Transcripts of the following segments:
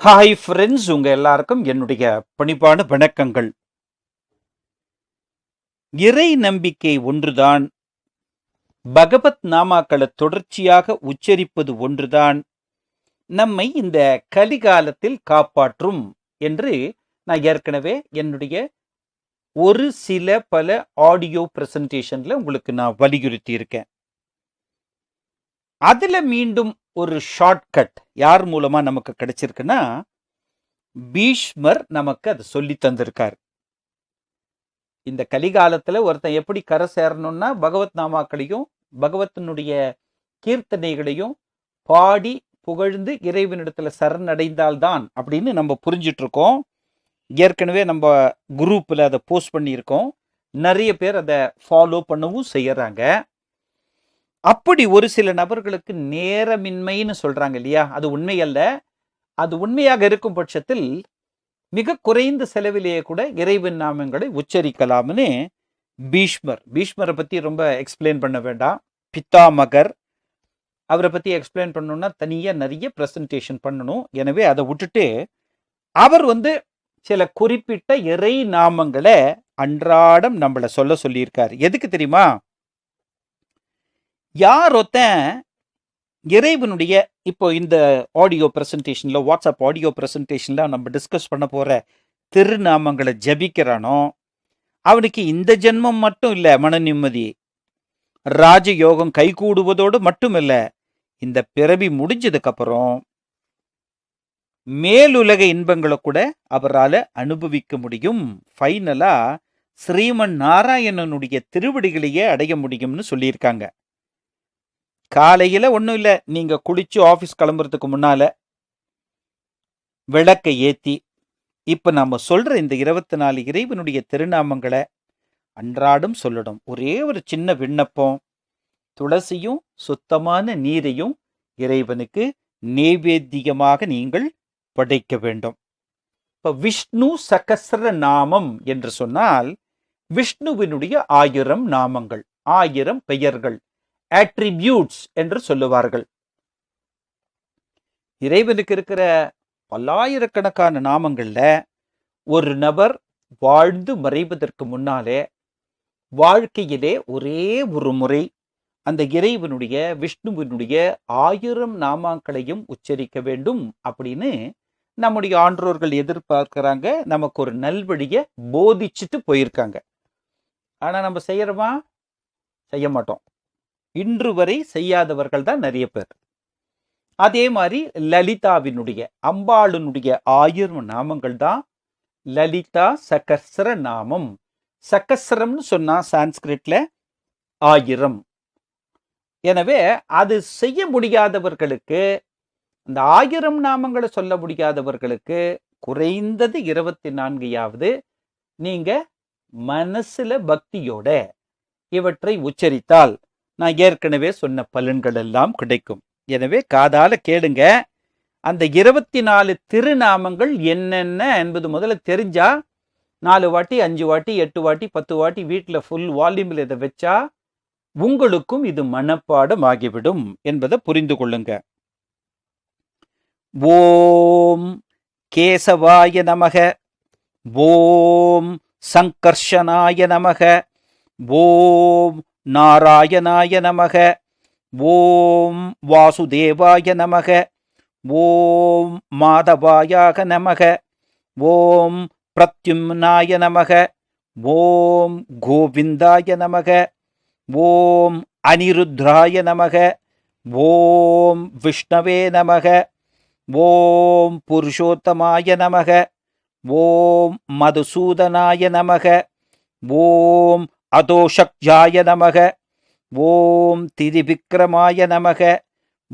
Hi friends உங்க எல்லாருக்கும் என்னுடைய பணிப்பான வணக்கங்கள். இறை நம்பிக்கை ஒன்றுதான் பகவத் நாமாக்களை தொடர்ச்சியாக உச்சரிப்பது ஒன்றுதான் நம்மை இந்த கலிகாலத்தில் காப்பாற்றும் என்று நான் ஏற்கனவே என்னுடைய ஒரு சில பல ஆடியோ பிரசன்டேஷன்ல உங்களுக்கு நான் வலியுறுத்தி இருக்கேன் அதுல மீண்டும் ஒரு ஷார்ட்கட் யார் மூலமாக நமக்கு கிடைச்சிருக்குன்னா பீஷ்மர் நமக்கு அதை சொல்லி தந்திருக்கார். இந்த கலிகாலத்தில் ஒருத்தன் எப்படி கரை சேரணும்னா பகவத் நாமாக்களையும் பகவத்தினுடைய கீர்த்தனைகளையும் பாடி புகழ்ந்து இறைவனிடத்தில் சரணடைந்தால்தான் அப்படின்னு நம்ம புரிஞ்சிட்டு இருக்கோம் ஏற்கனவே நம்ம குரூப்பில் அதை போஸ்ட் பண்ணியிருக்கோம். நிறைய பேர் அதை ஃபாலோ பண்ணவும் செய்கிறாங்க அப்படி ஒரு சில நபர்களுக்கு நேரமின்மைன்னு சொல்றாங்க இல்லையா? அது உண்மை அல்ல. அது உண்மையாக இருக்கும் பட்சத்தில் மிக குறைந்த செலவிலேயே கூட இறைவன் நாமங்களை உச்சரிக்கலாம்னு பீஷ்மர். பீஷ்மரை பத்தி ரொம்ப எக்ஸ்பிளைன் பண்ண வேண்டாம். பித்தாமகர். அவரை பத்தி எக்ஸ்பிளைன் பண்ணணும்னா தனியா நிறைய பிரசன்டேஷன் பண்ணணும். எனவே அதை விட்டுட்டு அவர் வந்து சில குறிப்பிட்ட இறை நாமங்களை அன்றாடம் நம்மளை சொல்ல சொல்லியிருக்காரு. எதுக்கு தெரியுமா? யார் ஒருத்தன் இறைவனுடைய இப்போ இந்த ஆடியோ பிரசன்டேஷன்ல வாட்ஸ்அப் ஆடியோ பிரசன்டேஷன்ல நம்ம டிஸ்கஸ் பண்ண போற திருநாமங்களை ஜபிக்கிறானோ அவனுக்கு இந்த ஜென்மம் மட்டும் இல்லை மன நிம்மதி. ராஜயோகம் கைகூடுவதோடு மட்டும் இல்லை இந்த பிறவி முடிஞ்சதுக்கு அப்புறம் மேலுலக இன்பங்களை கூட அவரால் அனுபவிக்க முடியும். ஃபைனலா ஸ்ரீமன் நாராயணனுடைய திருவடிகளையே அடைய முடியும்னு சொல்லியிருக்காங்க. காலையில் ஒன்றும் இல்லை. நீங்கள் குளித்து ஆஃபீஸ் கிளம்புறதுக்கு முன்னால விளக்கை ஏற்றி இப்போ நம்ம சொல்கிற இந்த இருபத்தி நாலு இறைவனுடைய திருநாமங்களை அன்றாடம் சொல்லணும். ஒரே ஒரு சின்ன விண்ணப்பம். துளசியும் சுத்தமான நீரையும் இறைவனுக்கு நெய்வேத்தியமாக நீங்கள் படைக்க வேண்டும். இப்போ விஷ்ணு சகசர நாமம் என்று சொன்னால் விஷ்ணுவினுடைய ஆயிரம் நாமங்கள் ஆயிரம் பெயர்கள். ஆட்ரிபியூட்ஸ் என்று சொல்லுவார்கள். இறைவனுக்கு இருக்கிற பல்லாயிரக்கணக்கான நாமங்களில் ஒரு நபர் வாழ்ந்து மறைவதற்கு முன்னாலே வாழ்க்கையிலே ஒரே ஒரு முறை அந்த இறைவனுடைய விஷ்ணுவினுடைய ஆயிரம் நாமாக்களையும் உச்சரிக்க வேண்டும் அப்படின்னு நம்முடைய ஆன்றோர்கள் எதிர்பார்க்கிறாங்க. நமக்கு ஒரு நல்வழியை போதிச்சுட்டு போயிருக்காங்க. ஆனால் நம்ம செய்யறோமா? செய்ய மாட்டோம். இன்று வரை செய்யாதவர்கள் தான் நிறைய பேர். அதே மாதிரி லலிதாவினுடைய அம்பாளுனுடைய ஆயிரம் நாமங்கள் தான் லலிதா சகஸ்ர நாமம். சகஸ்ரம்னு சொன்னா சான்ஸ்கிரிட்ல ஆயிரம். எனவே அது செய்ய முடியாதவர்களுக்கு இந்த ஆயிரம் நாமங்களை சொல்ல முடியாதவர்களுக்கு குறைந்தது இருபத்தி நான்கையாவது நீங்க மனசுல பக்தியோட இவற்றை உச்சரித்தால் நான் ஏற்கனவே சொன்ன பலன்கள் எல்லாம் கிடைக்கும். எனவே காதால கேளுங்க. அந்த இருபத்தி நாலு திருநாமங்கள் என்னென்ன என்பது முதல்ல தெரிஞ்சா நாலு வாட்டி அஞ்சு வாட்டி எட்டு வாட்டி பத்து வாட்டி வீட்டில் ஃபுல் வால்யூமில் இதை வச்சா உங்களுக்கும் இது மனப்பாடம் ஆகிவிடும் என்பதை புரிந்து கொள்ளுங்க. ஓம் கேசவாய நமக. ஓம் சங்கர்ஷனாய நமக. ஓம் நாராயணாய நமக. ஓம் வாசுதேவாய நமக. ஓம் மாதவாயாக நமக. ஓம் பிரத்யும்னாய நமக. ஓம் கோவிந்தாய நமக. ஓம் அனிருத்ராய நமக. ஓம் விஷ்ணவே நமக. ஓம் புருஷோத்தமாய நமக. ஓம் மதுசூதனாய நமக. ஓம் அதோஷக்ஜாய நமக. ஓம் திரிவிக்ரமாய நமக.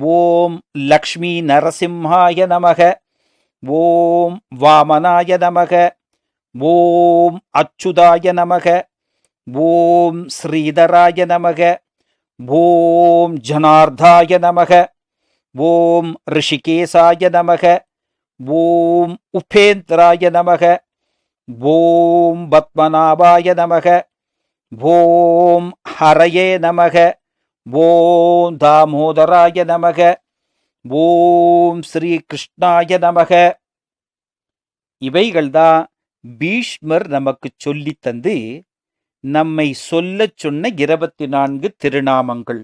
ஓம் லக்ஷ்மி நரசிம்ஹாய நமக. ஓம் வாமனாய நமக. ஓம் அச்சுதாய நமக. ஓம் ஸ்ரீதராய நமக. ஓம் ஜனார்தாய நமக. ஓம் ரிஷிகேசாய நமக. ஓம் உபேந்திராய நமக. ஓம் பத்மநாபாய நமக. ஓம் ஹரையே நமக. ஓம் தாமோதராய நமக. ஓம் ஸ்ரீ கிருஷ்ணாய நமக. இவைகள்தான் பீஷ்மர் நமக்கு சொல்லி தந்து நம்மை சொல்லச் சொன்ன இருபத்தி நான்கு திருநாமங்கள்.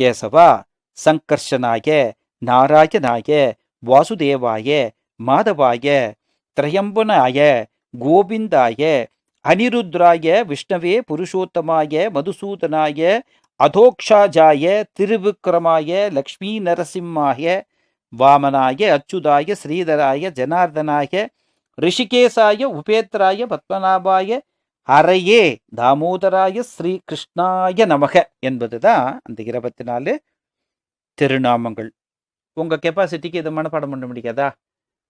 கேசவா சங்கர்ஷனாய நாராயணாய வாசுதேவாய மாதவாய திரையம்பனாய கோவிந்தாய அனிருத்ராய விஷ்ணவே புருஷோத்தமாய மதுசூதனாய அதோக்ஷாஜாய திருவிக்ரமாய லக்ஷ்மி நரசிம்மாய வாமனாய அச்சுதாய ஸ்ரீதராய ஜனார்தனாய ரிஷிகேசாய உபேத்ராய பத்மநாபாய அறையே தாமோதராய ஸ்ரீ கிருஷ்ணாய நமக என்பதுதான் அந்த இருபத்தி நாலு திருநாமங்கள் உங்கள் கெப்பாசிட்டிக்கு இது மனப்பாடம் பண்ண முடியாதா?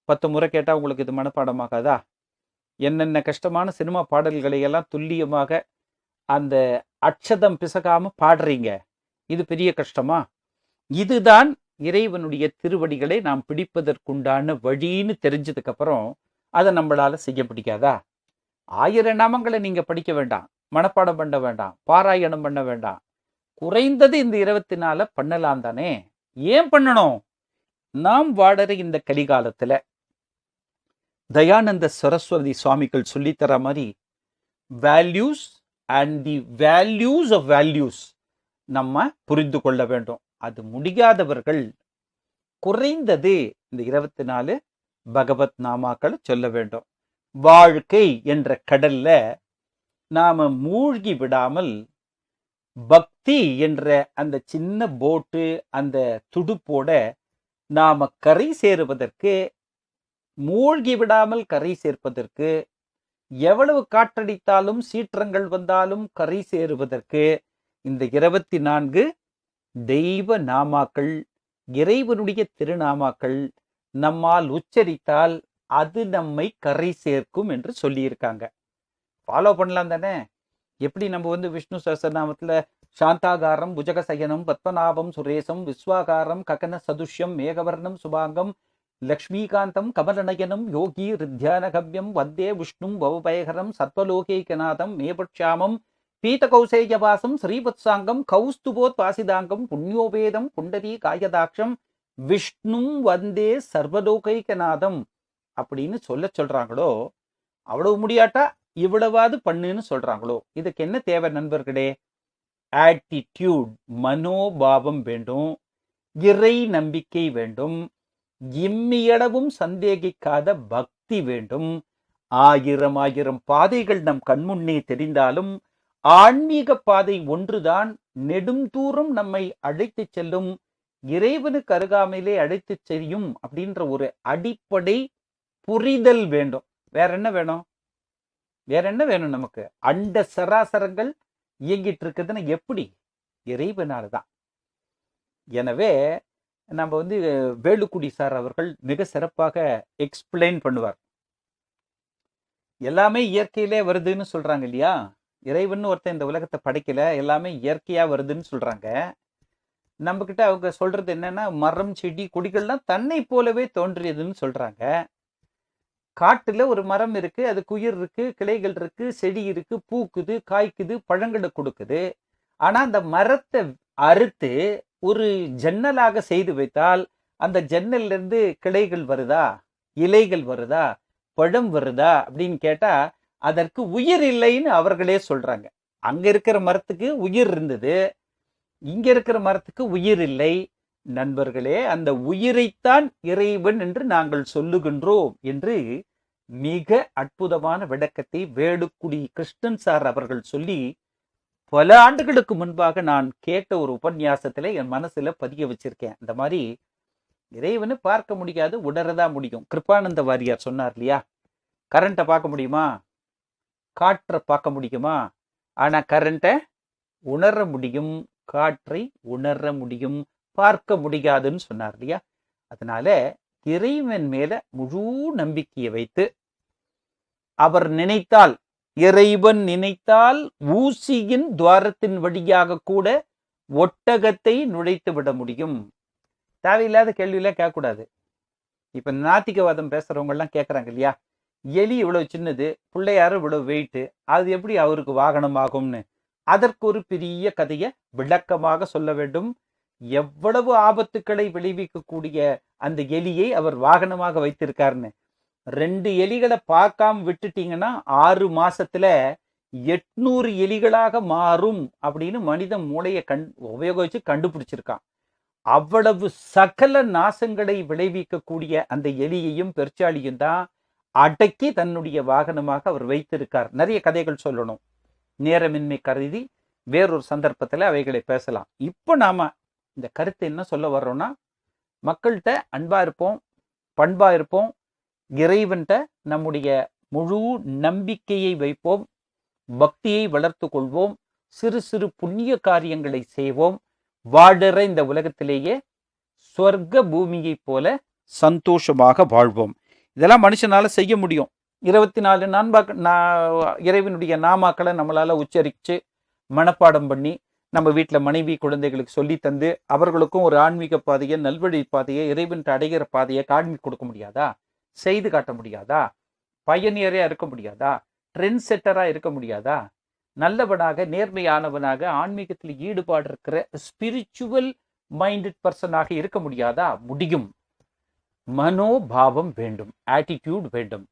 பத்து முறை கேட்டால் உங்களுக்கு இது மனப்பாடமாகாதா? என்னென்ன கஷ்டமான சினிமா பாடல்களை எல்லாம் துல்லியமாக அந்த அட்சதம் பிசகாம பாடுறீங்க. இது பெரிய கஷ்டமா? இதுதான் இறைவனுடைய திருவடிகளை நாம் பிடிப்பதற்குண்டான வழின்னு தெரிஞ்சதுக்கப்புறம் அதை நம்மளால் செய்ய பிடிக்காதா ஆயிரம் நாமங்களை நீங்கள் படிக்க வேண்டாம் மனப்பாடம் பண்ண வேண்டாம் பாராயணம் பண்ண வேண்டாம். குறைந்தது இந்த இருபத்தி நாலு பண்ணலாம் தானே? ஏன் பண்ணணும்? நாம் வாழற இந்த கலிகாலத்தில் தயானந்த சரஸ்வதி சுவாமிகள் சொல்லித்தர மாதிரி values and the values of values நம்ம புரிந்து கொள்ள வேண்டும். அது முடியாதவர்கள் குறைந்தது இந்த இருபத்தி நாலு பகவத் நாமாக்களை சொல்ல வேண்டும். வாழ்க்கை என்ற கடல்ல நாம மூழ்கி விடாமல் பக்தி என்ற அந்த சின்ன போட்டு அந்த துடுப்போட நாம கரை சேருவதற்கு மூழ்கி விடாமல் கரை சேர்ப்பதற்கு எவ்வளவு காற்றடித்தாலும் சீற்றங்கள் வந்தாலும் கரை சேருவதற்கு இந்த இருபத்தி நான்கு தெய்வ நாமாக்கள் இறைவனுடைய திருநாமாக்கள் நம்மால் உச்சரித்தால் அது நம்மை கரை சேர்க்கும் என்று சொல்லியிருக்காங்க. ஃபாலோ பண்ணலாம் தானே? எப்படி நம்ம வந்து விஷ்ணு சஹஸ்ரநாமத்துல சாந்தாகாரம் புஜகசயனம் பத்மநாபம் சுரேசம் விஸ்வாகாரம் ககன சதுஷ்யம் மேகவர்ணம் சுபாங்கம் லக்ஷ்மீகாந்தம் கமலநயனம் யோகி ரித்யானகவ்யம் வந்தே விஷ்ணும் பவபயகரம் சத்வலோகேகநாதம் மேபட்சாமம் பீதகௌசேயவாசம் ஸ்ரீவத்சாங்கம் கௌஸ்துபோத் வாசிதாங்கம் புண்ணியோபேதம் புண்டரி காயதாட்சம் விஷ்ணும் வந்தே சர்வலோகைகநாதம். அப்படின்னு சொல்ல சொல்றாங்களோ? அவ்வளவு முடியாட்டா? இவ்வளவாது பண்ணுன்னு சொல்றாங்களோ? இதுக்கு என்ன தேவை நண்பர்களே? ஆட்டிடியூட் மனோபாவம் வேண்டும். இறை நம்பிக்கை வேண்டும். இம்மியளவும் சந்தேகிக்காத பக்தி வேண்டும். ஆயிரம் ஆயிரம் பாதைகள் நம் கண்முன்னே தெரிந்தாலும் ஆன்மீக பாதை ஒன்றுதான். நெடுந்தூரம் நம்மை அழைத்து செல்லும். இறைவனுக்கு அருகாமையிலே அழைத்து செய்யும் அப்படின்ற ஒரு அடிப்படை புரிதல் வேண்டும். வேற என்ன வேணும்? வேற என்ன வேணும் நமக்கு? அண்ட சராசரங்கள் இயங்கிட்டு இருக்குதுன்னு எப்படி? இறைவனால தான் எனவே நம்ம வந்து வேலுக்குடி சார் அவர்கள் மிக சிறப்பாக எக்ஸ்பிளைன் பண்ணுவார். எல்லாமே இயற்கையிலே வருதுன்னு சொல்றாங்க இல்லையா? இறைவன் ஒருத்தன் இந்த உலகத்தை படைக்கல எல்லாமே இயற்கையா வருதுன்னு சொல்றாங்க. நம்ம கிட்ட அவங்க சொல்றது என்னன்னா மரம் செடி கொடிகள்லாம் தன்னை போலவே தோன்றியதுன்னு சொல்றாங்க. காட்டுல ஒரு மரம் இருக்கு அது குயிர் இருக்கு கிளைகள் இருக்கு செடி இருக்கு பூக்குது காய்க்குது பழங்களை கொடுக்குது. ஆனா அந்த மரத்தை அறுத்து ஒரு ஜன்னலாக செய்து வைத்தால் அந்த ஜன்னல்லிருந்து கிளைகள் வருதா? இலைகள் வருதா? பழம் வருதா? அப்படின்னு கேட்டால் அதற்கு உயிர் இல்லைன்னு அவர்களே சொல்கிறாங்க அங்கே இருக்கிற மரத்துக்கு உயிர் இருந்தது. இங்கே இருக்கிற மரத்துக்கு உயிர் இல்லை. நண்பர்களே அந்த உயிரைத்தான் இறைவன் என்று நாங்கள் சொல்லுகின்றோம் என்று மிக அற்புதமான விளக்கத்தை வேலுக்குடி கிருஷ்ணன் சார் அவர்கள் சொல்லி பல ஆண்டுகளுக்கு முன்பாக நான் கேட்ட ஒரு உபன்யாசத்தில் என் மனசில் பதிய வச்சிருக்கேன். இந்த மாதிரி இறைவனு பார்க்க முடியாது உடறதா முடியும். கிருப்பானந்த வாரியார் சொன்னார் இல்லையா? கரண்ட்டை பார்க்க முடியுமா? காற்றை பார்க்க முடியுமா? ஆனா கரண்ட்டை உணர முடியும் காற்றை உணர முடியும் பார்க்க முடியாதுன்னு சொன்னார் இல்லையா? அதனால இறைவன் மேல முழு நம்பிக்கையை வைத்து அவர் நினைத்தால் இறைவன் நினைத்தால் ஊசியின் துவாரத்தின் வழியாக கூட ஒட்டகத்தை நுழைத்து விட முடியும். தேவையில்லாத கேள்வியெல்லாம் கேட்கக்கூடாது. இப்ப நாத்திகவாதம் பேசுறவங்க கேட்குறாங்க இல்லையா? எலி இவ்வளவு சின்னது பிள்ளையாரு இவ்வளவு வெயிட்டு அது எப்படி அவருக்கு வாகனம் ஆகும்னு அதற்கு ஒரு பெரிய கதையை விளக்கமாக சொல்ல வேண்டும். எவ்வளவு ஆபத்துக்களை விளைவிக்கக்கூடிய அந்த எலியை அவர் வாகனமாக வைத்திருக்காருன்னு. ரெண்டு எலிகளை பார்க்காம விட்டுட்டீங்கன்னா ஆறு மாசத்துல எட்நூறு எலிகளாக மாறும் அப்படின்னு மனித மூளையை கண் உபயோகிச்சு கண்டுபிடிச்சிருக்கான். அவ்வளவு சகல நாசங்களை விளைவிக்கக்கூடிய அந்த எலியையும் பெருச்சாளியும் தான் அடக்கி தன்னுடைய வாகனமாக அவர் வைத்திருக்கார். நிறைய கதைகள் சொல்லணும். நேரமின்மை கருதி வேறொரு சந்தர்ப்பத்தில் அவைகளை பேசலாம். இப்போ நாம இந்த கருத்து என்ன சொல்ல வர்றோம்னா மக்கள்கிட்ட அன்பா இருப்போம் பண்பா இருப்போம் இறைவன்கிட்ட நம்முடைய முழு நம்பிக்கையை வைப்போம் பக்தியை வளர்த்து கொள்வோம் சிறு சிறு புண்ணிய காரியங்களை செய்வோம். வாழற இந்த உலகத்திலேயே சொர்க்க பூமியைப் போல சந்தோஷமாக வாழ்வோம். இதெல்லாம் மனுஷனால செய்ய முடியும். இருபத்தி நாலு நான்பாக்க நா- இறைவனுடைய நாமாக்களை நம்மளால உச்சரித்து மனப்பாடம் பண்ணி நம்ம வீட்டில் மனைவி குழந்தைகளுக்கு சொல்லி தந்து அவர்களுக்கும் ஒரு ஆன்மீக பாதையை நல்வழி பாதையை இறைவன் அடைகிற பாதையை காண்மி கொடுக்க முடியாதா? செய்து காட்ட முடியாதா? பயனியரையா இருக்க முடியாதா? ட்ரெண்ட் செட்டரா இருக்க முடியாதா? நல்லவனாக நேர்மையானவனாக ஆன்மீகத்தில் ஈடுபாடு இருக்கிற ஸ்பிரிச்சுவல் மைண்டட் பர்சனாக இருக்க முடியாதா? முடியும். மனோபாவம் வேண்டும். ஆட்டிடியூட் வேண்டும்.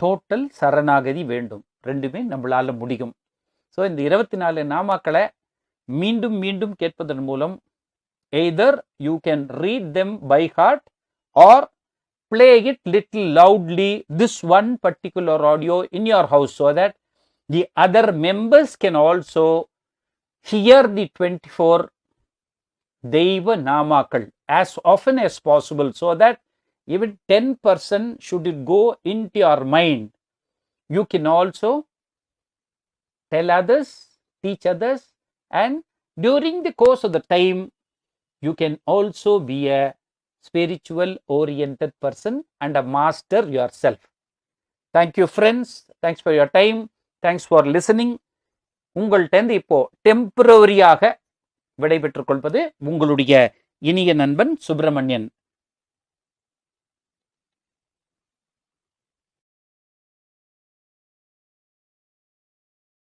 டோட்டல் சரணாகதி வேண்டும். ரெண்டுமே நம்மளால முடியும். ஸோ இந்த இருபத்தி நாலு நாமாக்களை மீண்டும் மீண்டும் கேட்பதன் மூலம் either you can read them by heart or play it little loudly this one particular audio in your house so that the other members can also hear the 24 Deiva Namakal as often as possible so that even 10% should it go into your mind. You can also tell others, teach others, and during the course of the time, you can also be a spiritual oriented person and a master yourself. Thank you, friends. Thanks for your time. Thanks for listening. உங்கள்கிட்ட இப்போ டெம்பரரியாக விடைபெற்றுக் கொள்வது உங்களுடைய இனிய நண்பன் சுப்பிரமணியன்